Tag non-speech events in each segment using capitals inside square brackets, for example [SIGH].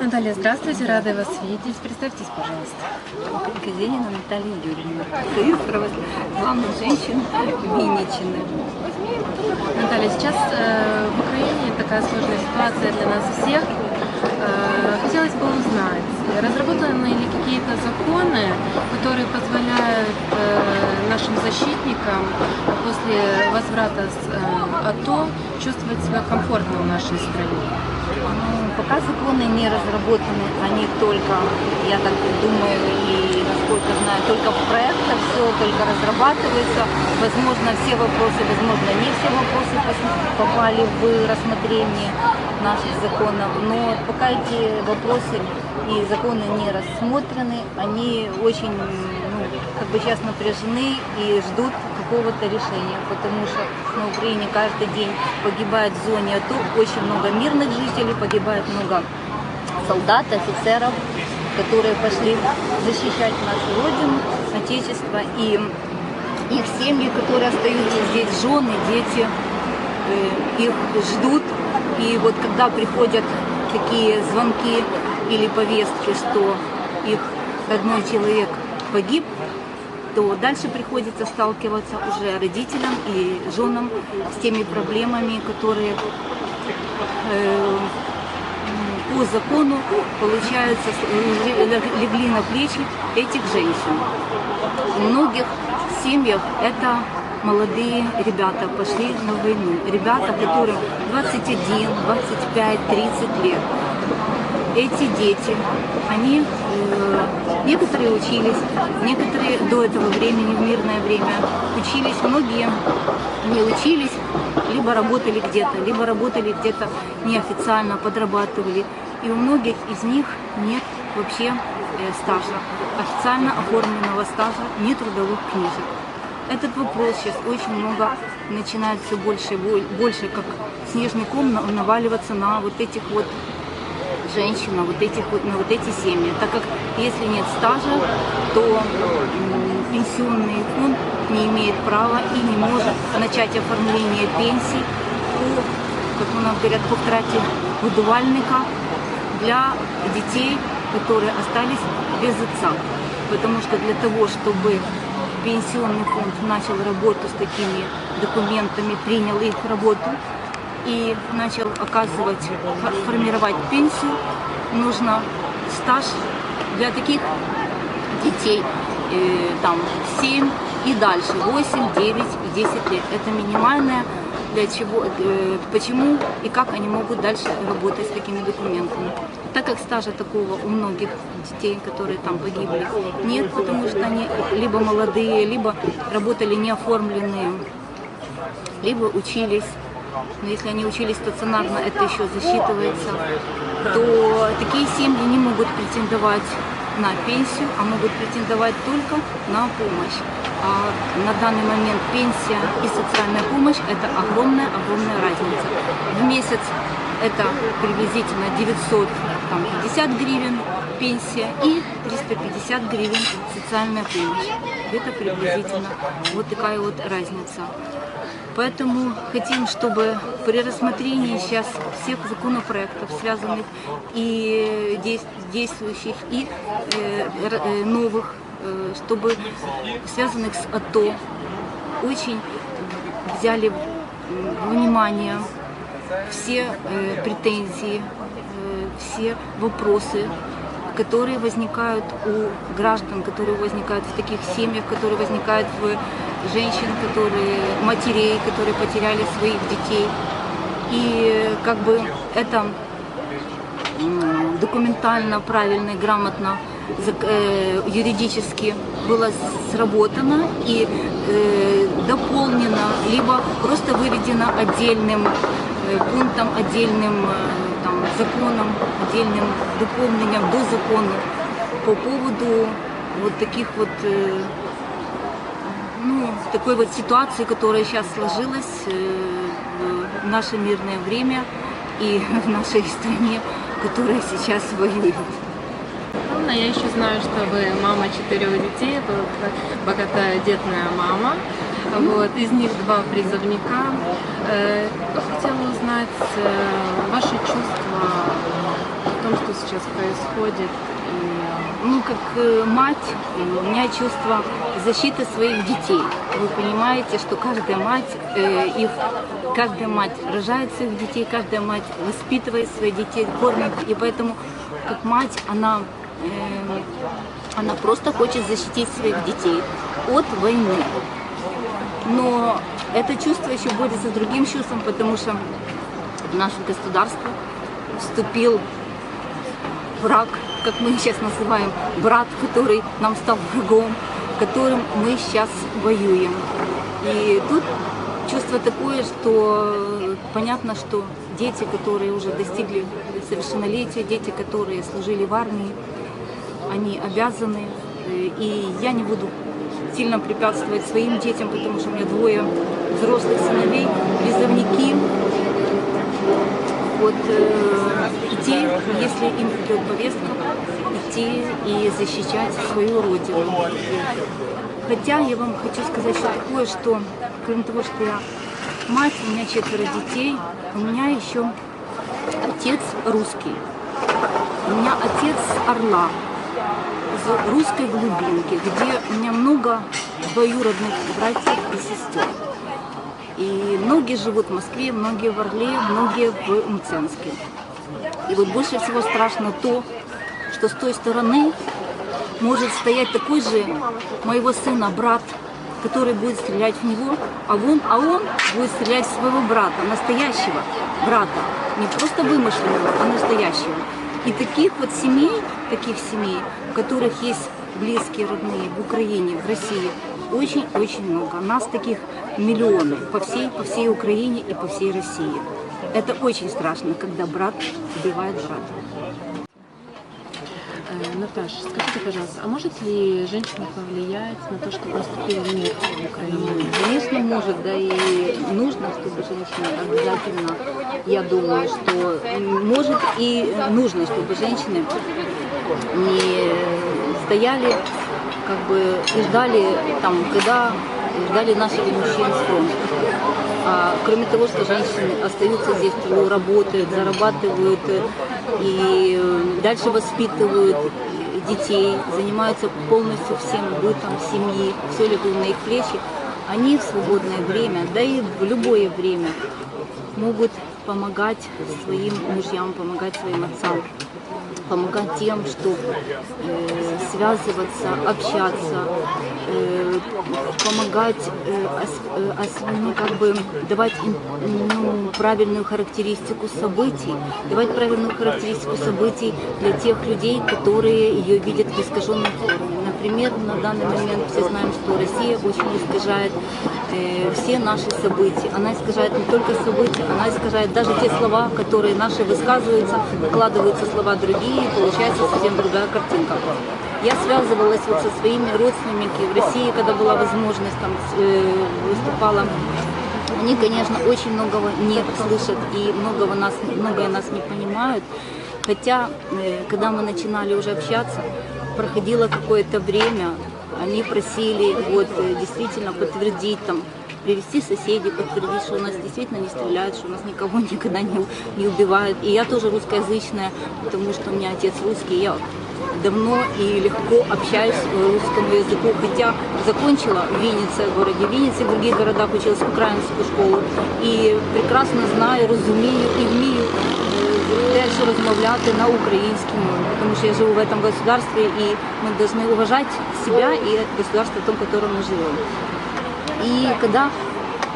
Наталья, здравствуйте, рада вас видеть. Представьтесь, пожалуйста. Казенина Наталья Юрьевна, Союз православных женщин Винничины. Наталья, сейчас э, в Украине такая сложная ситуация для нас всех. Э, хотелось бы узнать, разработаны какие-то законы, которые позволяют э, нашим защитникам после возврата с э, АТО чувствовать себя комфортно в нашей стране? Ну, пока законы не разработаны, они только, я так думаю, и насколько знаю, только в проектах все только разрабатывается. Возможно, все вопросы, возможно, не все вопросы попали в рассмотрение наших законов, но пока эти вопросы и законы не рассмотрены, они очень, ну, как бы сейчас напряжены и ждут какого-то решения, потому что на Украине каждый день погибает в зоне АТО очень много мирных жителей, погибает много солдат, офицеров, которые пошли защищать нашу родину, отечество, и их семьи, которые остаются здесь, жены, дети, э, их ждут. И вот когда приходят такие звонки или повестки, что их родной человек погиб, то дальше приходится сталкиваться уже родителям и женам с теми проблемами, которые э, по закону, получается, лег- легли на плечи этих женщин. В многих семьях это молодые ребята пошли на войну. Ребята, которым 21, 25, 30 лет. Эти дети, они, э, некоторые учились, некоторые до этого времени, в мирное время, учились, многие не учились, либо работали где-то, либо работали где-то неофициально, подрабатывали. И у многих из них нет вообще э, стажа, официально оформленного стажа, нет трудовых книжек. Этот вопрос сейчас очень много начинает все больше и бо- больше, как снежный ком на- наваливаться на вот этих вот женщин, на вот этих вот, на вот эти семьи. Так как если нет стажа, то пенсионный фонд не имеет права и не может начать оформление пенсий по, как у нас говорят, по втрате годувальника для детей, которые остались без отца. Потому что для того, чтобы пенсионный фонд начал работу с такими документами, принял их работу и начал оказывать, фор- формировать пенсию, нужно стаж для таких детей э, там 7 и дальше, 8, 9 и 10 лет. Это минимальное для чего, э, почему и как они могут дальше работать с такими документами. Так как стажа такого у многих детей, которые там погибли, нет, потому что они либо молодые, либо работали неоформленные, либо учились. Но если они учились стационарно, это еще засчитывается, то такие семьи не могут претендовать на пенсию, а могут претендовать только на помощь. А на данный момент пенсия и социальная помощь – это огромная-огромная разница. В месяц это приблизительно 950 гривен пенсия и 350 гривен социальная помощь. Это приблизительно вот такая вот разница. Поэтому хотим, чтобы при рассмотрении сейчас всех законопроектов, связанных и действ- действующих, и э, э, новых, э, чтобы связанных с АТО, очень взяли внимание все претензии, все вопросы, которые возникают у граждан, которые возникают в таких семьях, которые возникают в женщин, которые матерей, которые потеряли своих детей. И как бы это документально, правильно и грамотно э, юридически было сработано и э, дополнено, либо просто выведено отдельным э, пунктом, отдельным там, законом, отдельным дополнением до закона по поводу вот таких вот такой вот ситуации, которая сейчас сложилась э, в наше мирное время и [LAUGHS] в нашей стране, которая сейчас воюет. Анна, я еще знаю, что вы мама четырех детей, вот богатая детная мама. Вот, из них два призывника. Э, Хотела узнать э, ваши чувства о том, что сейчас происходит. Ну, как э, мать, у меня чувство защиты своих детей. Вы понимаете, что каждая мать, э, их, каждая мать рожает своих детей, каждая мать воспитывает своих детей, кормит. И поэтому, как мать, она, э, она просто хочет защитить своих детей от войны. Но это чувство еще борется с другим чувством, потому что в наше государство вступил враг, как мы сейчас называем, брат, который нам стал врагом, которым мы сейчас воюем. И тут чувство такое, что понятно, что дети, которые уже достигли совершеннолетия, дети, которые служили в армии, они обязаны, и я не буду сильно препятствовать своим детям, потому что у меня двое взрослых сыновей, призывники, вот э, идти, если им придет повестка, идти и защищать свою родину. Хотя я вам хочу сказать что такое, что кроме того, что я мать, у меня четверо детей, у меня еще отец русский. У меня отец Орла, из русской глубинки, где у меня много двоюродных братьев и сестер. И многие живут в Москве, многие в Орле, многие в Мценске. И вот больше всего страшно то, что с той стороны может стоять такой же моего сына брат, который будет стрелять в него, а он, а он будет стрелять в своего брата, настоящего брата, не просто вымышленного, а настоящего. И таких вот семей, таких семей, у которых есть близкие, родные в Украине, в России, очень-очень много. Нас таких миллионы по всей, по всей Украине и по всей России. Это очень страшно, когда брат убивает брата. Наташа, скажите, пожалуйста, а может ли женщина повлиять на то, чтобы наступил мир в Украине? Конечно, может, да и нужно, чтобы женщины обязательно, я думаю, что может и нужно, чтобы женщины не стояли как бы и ждали там, когда ждали наших мужчин с фронта. А, кроме того, что женщины остаются здесь, работают, зарабатывают э, и дальше воспитывают детей, занимаются полностью всем бытом семьи, все легло на их плечи, они в свободное время, да и в любое время могут помогать своим мужьям, помогать своим отцам, помогать тем, что э, связываться, общаться, э, помогать, э, ос- э, ос- ну, как бы давать ну, правильную характеристику событий, давать правильную характеристику событий для тех людей, которые ее видят в искаженном форме. Например, на данный момент все знаем, что Россия очень искажает э, все наши события. Она искажает не только события, она искажает даже те слова, которые наши высказываются, вкладываются слова другие, и получается совсем другая картинка. Я связывалась вот со своими родственниками в России, когда была возможность, там э, выступала они, конечно, очень многого не слышат и многого нас, многое нас не понимают. Хотя, э, когда мы начинали уже общаться, проходило какое-то время, они просили вот э, действительно подтвердить там, привести соседей, подтвердить, что у нас действительно не стреляют, что у нас никого [LAUGHS] никогда не, не убивают. И я тоже русскоязычная, потому что у меня отец русский, я давно и легко общаюсь по русскому языку, хотя закончила в Виннице, в городе Виннице, в других городах училась в украинскую школу. І прекрасно знаю, розумію і вмію е, теж розмовляти на українській мові, тому що я живу в этом государстве, и мы должны уважать себя и государство, в том, в котором мы живем. И когда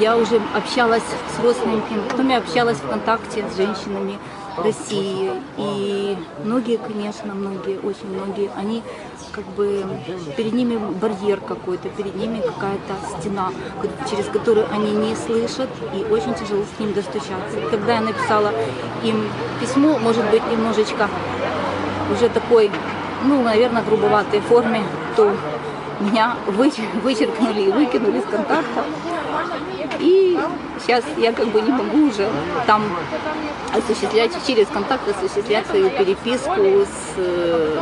я уже общалась с родственниками, потом я общалась ВКонтакте с женщинами России. И многие, конечно, многие, очень многие, они как бы перед ними барьер какой-то, перед ними какая-то стена, через которую они не слышат, и очень тяжело с ним достучаться. Когда я написала им письмо, может быть, немножечко уже такой, ну, наверное, грубоватой форме, то меня вычер- вычеркнули и выкинули из контакта. И сейчас я как бы не могу уже там осуществлять, через контакт осуществлять свою переписку с э,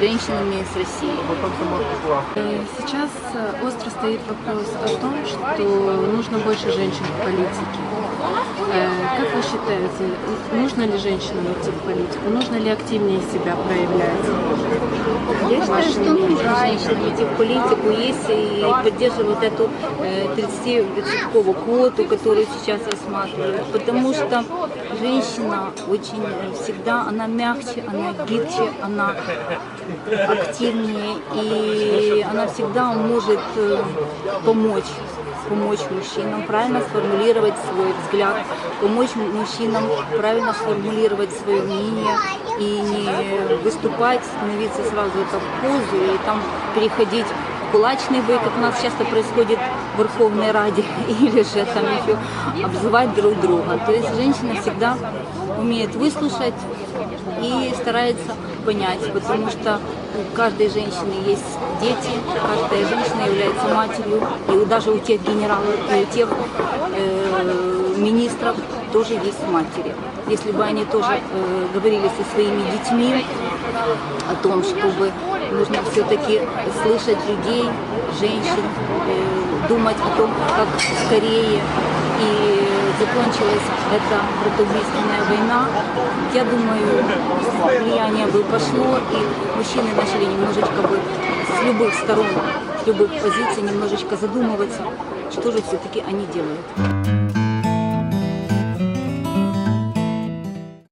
женщинами с России. Э, Сейчас э, остро стоит вопрос о том, что нужно больше женщин в политике. Как вы считаете, нужно ли женщинам идти в политику? Нужно ли активнее себя проявлять? Я считаю, что нужно женщинам идти в политику, если поддерживать эту э, 30% квоту, которую сейчас рассматривают. Потому что женщина очень э, всегда, она мягче, она гибче, она активнее, и она всегда может э, помочь помочь мужчинам правильно сформулировать свой взгляд, помочь мужчинам правильно сформулировать свое мнение и не выступать, становиться сразу это в позу и там переходить кулачный бой, как у нас часто происходит в Верховной Раде, [LAUGHS] или же там еще обзывать друг друга. То есть женщина всегда умеет выслушать и старается понять, потому что у каждой женщины есть дети, каждая женщина является матерью, и даже у тех генералов, и у тех э, министров тоже есть матери. Если бы они тоже э, говорили со своими детьми о том, чтобы нужно все-таки слышать людей, женщин, э, думать о том, как скорее и закончилась эта братоубийственная война, я думаю, влияние бы пошло, и мужчины начали немножечко бы с любых сторон, с любых позиций немножечко задумываться, что же все-таки они делают.